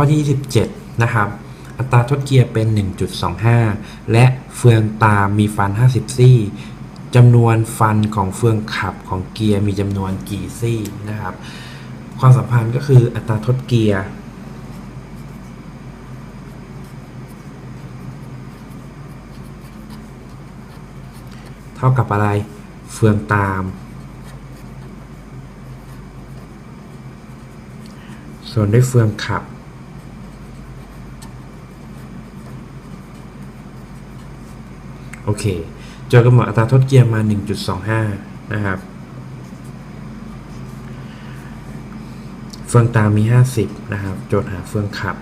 ข้อที่ 27 นะครับ อัตราทดเกียร์เป็น 1.25 และเฟืองตามมีฟัน 50 ซี่จำนวนฟันของเฟืองขับของเกียร์มีจำนวนกี่ซี่นะครับ ความสัมพันธ์ก็คืออัตราทดเกียร์เท่ากับอะไรเฟืองตาม ส่วนด้วยเฟืองขับ โอเคจทย์กำหนดอัตราทดเกียร์มา 1.25 นะครับเฟืองตามมี 50 นะครับ โจทย์หาเฟืองขับ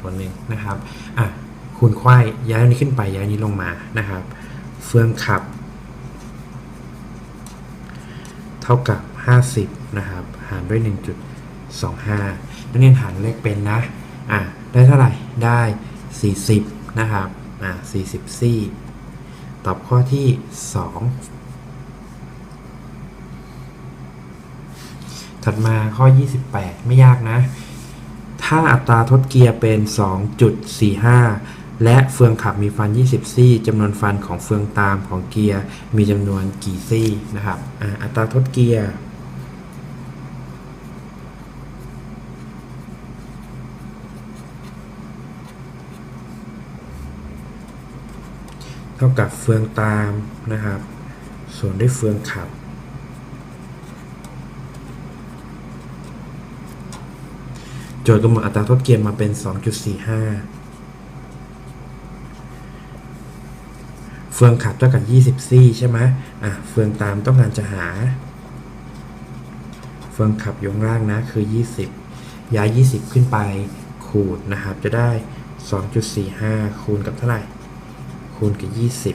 ตัวหนึ่งนะครับ อะ คูณควายย้ายนี้ขึ้นไป ย้ายนี้ลงมา นะครับ เฟืองขับ เท่ากับ 50 นะครับ หารด้วย 1.5 25นักเรียนหารเลขเป็นนะอะได้เท่าไหร่ได้ 40 นะครับอะ40ซี่ตอบข้อที่ 2 ถัดมาข้อ 28 ไม่ยากนะ ถ้าอัตราทดเกียร์เป็น 2.45และเฟืองขับมีฟัน 20 ซี่จำนวนฟันของเฟืองตามของเกียร์มีจำนวนกี่ซี่นะครับออัตราทดเกียร์ เท่ากับเฟืองตามนะครับ ส่วนด้วยเฟืองขับ โจทย์กำหนดอัตราทดเกียร์มาเป็น 2.45 เฟืองขับเท่ากับ 20ซี่ใช่ไหมอะ เฟืองตามต้องการจะหา เฟืองขับอยู่ข้างล่างนะคือ 20 ย้าย 20 ขึ้นไปคูณนะครับ จะได้ 2.45 คูณกับเท่าไหร่ คูณกับ20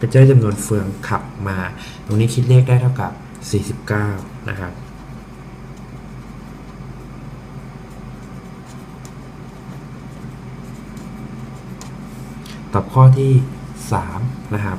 ก็จะได้จำนวนเฟืองขับมา ตรงนี้คิดเลขได้เท่ากับ 49 นะครับ ตอบข้อที่ 3 นะครับ